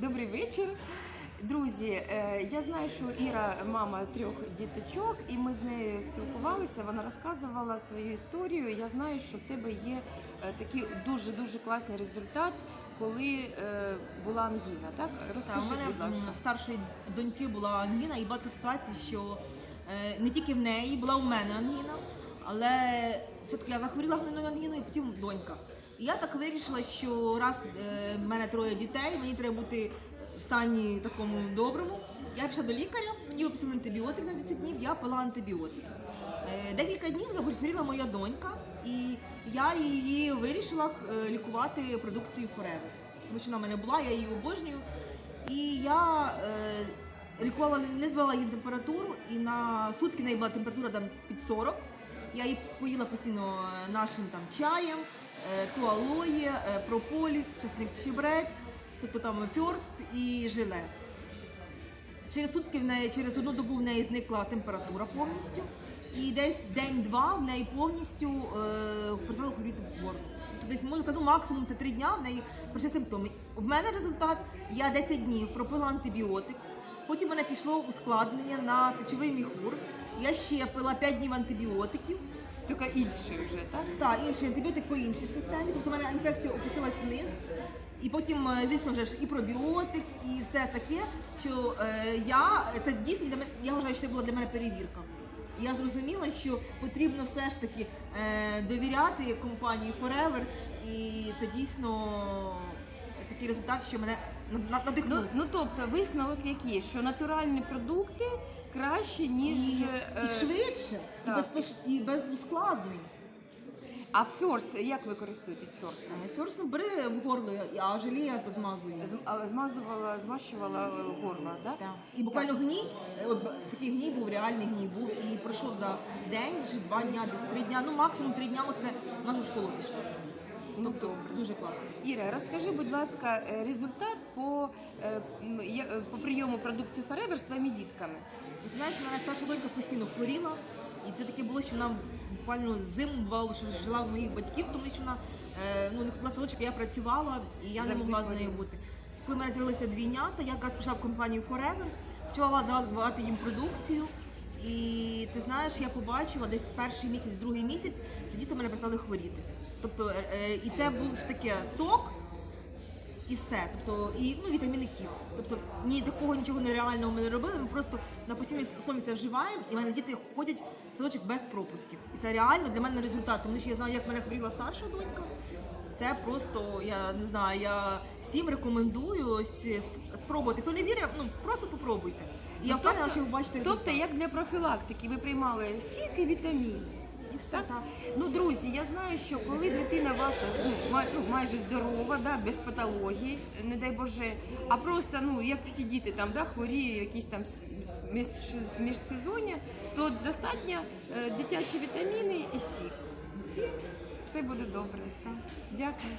Добрий вечір. Друзі, е, я знаю, що Іра мама трьох діточок, і ми з нею спілкувалися. Вона розказувала свою історію. Я знаю, що в тебе є е, такий дуже дуже класний результат, коли е, була ангіна. Так Та, розкажи, у мене будь ласка. в старшої доньки була ангіна, і була така ситуація, що е, не тільки в неї, була у мене ангіна, але все-таки я захворіла ангіною, і потім донька. І я так вирішила, що раз е, в мене троє дітей, мені треба бути в стані такому доброму. Я пішла до лікаря, мені виписали антибіотик на 10 днів, я пила антибіотик. Е, Декілька днів захворіла моя донька, і я її вирішила е, лікувати продукцією Forever. Тому що вона в мене була, я її обожнюю. І я е, лікувала, не звела її температуру, і на сутки в неї була температура там, під 40. Я її поїла постійно е, нашим там чаєм, е, то алоє, е, прополіс, чесник чебрець, тобто там фьорст і желе. Через сутки в неї, через одну добу в неї зникла температура повністю. І десь день-два в неї повністю е, перестало хворіти горло. Тобто десь можна ну, максимум це три дня в неї пройшли симптоми. В мене результат, я 10 днів пропила антибіотик, потім мене пішло ускладнення на сечовий міхур. Я ще пила 5 днів антибіотиків. Тільки інший вже, так? Так, інший антибіотик по іншій системі. Тобто в мене інфекція опустилась вниз. І потім, е, звісно, вже ж і пробіотик, і все таке, що е, я це дійсно для мене, я вважаю, що це була для мене перевірка. І Я зрозуміла, що потрібно все ж таки е, довіряти компанії Forever, і це дійсно такий результат, що мене над- над- надихнув. Ну, ну тобто висновок який, що натуральні продукти краще, ніж. і, е, і швидше, і так. без, пош- і без ускладнень. А фьорст, як ви користуєтесь фьорстом? Ферс ну, бери в горло, а желе я змазую. З- а, Змазувала, змащувала е, горло, да? Так. І буквально гній, е, от б- такий гній був, реальний гній був, і пройшов за день чи два дня, десь три дня, ну максимум три дня, оце в нашу школу пішла. Тобто дуже класно. Іра, розкажи, будь ласка, е, результат по, е, е, по прийому продукції Forever з твоїми дітками. Знаєш, мене старша донька постійно хворіла, і це таке було, що вона буквально зиму бувало, що жила в моїх батьків, тому що вона ну, не ходила в садочок, я працювала, і я Завжди не могла з нею бути. Коли в мене з'явилися двійнята, я якраз пішла в компанію Forever, почала давати їм продукцію. І ти знаєш, я побачила десь перший місяць, другий місяць, діти в мене почали хворіти. Тобто, е, е, і це був таке сок, і все. Тобто, і ну, вітаміни кіц. Тобто ні такого нічого нереального ми не робили. Ми просто на постійній основі це вживаємо, і в мене діти ходять в садочок без пропусків. І це реально для мене результат, тому що я знаю, як мене хворіла старша донька. Це просто, я не знаю, я всім рекомендую спробувати. Хто не вірить, ну просто попробуйте. І я Ну, впевнена, тобто- що ви бачите результат. Тобто, як для профілактики, ви приймали сік і вітаміни. І все Так. Ну, друзі, я знаю, що коли дитина ваша ну, май- ну, майже здорова, да, без патології, не дай Боже, а просто, ну, як всі діти там, да, хворіє, якісь там між- міжсезоння, то достатньо е, дитячі вітаміни і сік. Все буде добре. Так. Дякую.